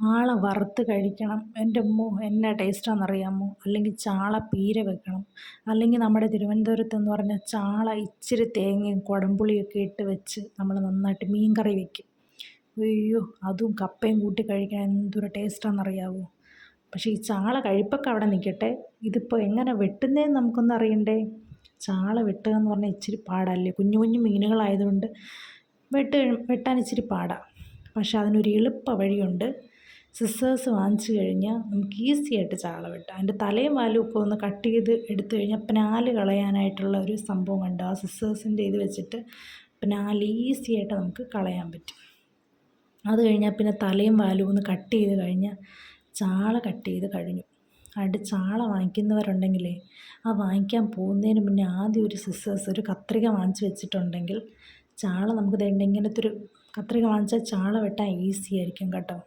ചാള വറുത്ത് കഴിക്കണം. എന്റെ അമ്മോ എന്നാ ടേസ്റ്റാണെന്നറിയാമോ അല്ലെങ്കിൽ ചാള പീര വെക്കണം. അല്ലെങ്കിൽ നമ്മുടെ തിരുവനന്തപുരത്ത് എന്ന് പറഞ്ഞാൽ ചാള ഇച്ചിരി തേങ്ങയും കുടംപുളിയൊക്കെ ഇട്ട് വെച്ച് നമ്മൾ നന്നായിട്ട് മീൻ കറി വെക്കും. അയ്യോ അതും കപ്പയും കൂട്ടി കഴിക്കാൻ എന്തൊരു ടേസ്റ്റാണെന്നറിയാമോ പക്ഷേ ഈ ചാള കഴിപ്പൊക്കെ അവിടെ നിൽക്കട്ടെ. ഇതിപ്പോൾ എങ്ങനെ വെട്ടുന്നതെന്ന് നമുക്കൊന്നും അറിയണ്ടേ? ചാള വെട്ടുക എന്ന് പറഞ്ഞാൽ ഇച്ചിരി പാടല്ലേ? കുഞ്ഞു കുഞ്ഞു മീനുകളായതുകൊണ്ട് വെട്ട് വെട്ടാൻ ഇച്ചിരി പാടാണ് പക്ഷെ അതിനൊരു എളുപ്പ വഴിയുണ്ട്. സിസേഴ്സ് വാങ്ങിച്ചു കഴിഞ്ഞാൽ നമുക്ക് ഈസി ആയിട്ട് ചാള വെട്ടാം. അതിന്റെ തലയും വാലും ഒക്കെ ഒന്ന് കട്ട് ചെയ്ത് എടുത്തു കഴിഞ്ഞാൽ പിനാല് കളയാനായിട്ടുള്ള ഒരു സംഭവം ഉണ്ട് ആ സിസേഴ്സിന്റെ ഇത് വെച്ചിട്ട് പിനാല് ഈസി ആയിട്ട് നമുക്ക് കളയാൻ പറ്റും. അത് കഴിഞ്ഞാൽ പിന്നെ തലയും വാലും ഒന്ന് കട്ട് ചെയ്ത് കഴിഞ്ഞാൽ ചാള കട്ട് ചെയ്ത് കഴിഞ്ഞു. അതുകൊണ്ട് ചാള വാങ്ങിക്കുന്നവരുണ്ടെങ്കിലേ ആ വാങ്ങിക്കാൻ പോകുന്നതിന് മുന്നേ ആദ്യം ഒരു സിസേഴ്സ് ഒരു കത്രിക വാങ്ങിച്ച് വെച്ചിട്ടുണ്ടെങ്കിൽ ചാള നമുക്ക് ദേ ഇങ്ങനത്തെ ഒരു കത്രിക വാങ്ങിച്ചാൽ ചാള വെട്ടാൻ ഈസി ആയിരിക്കും കേട്ടോ.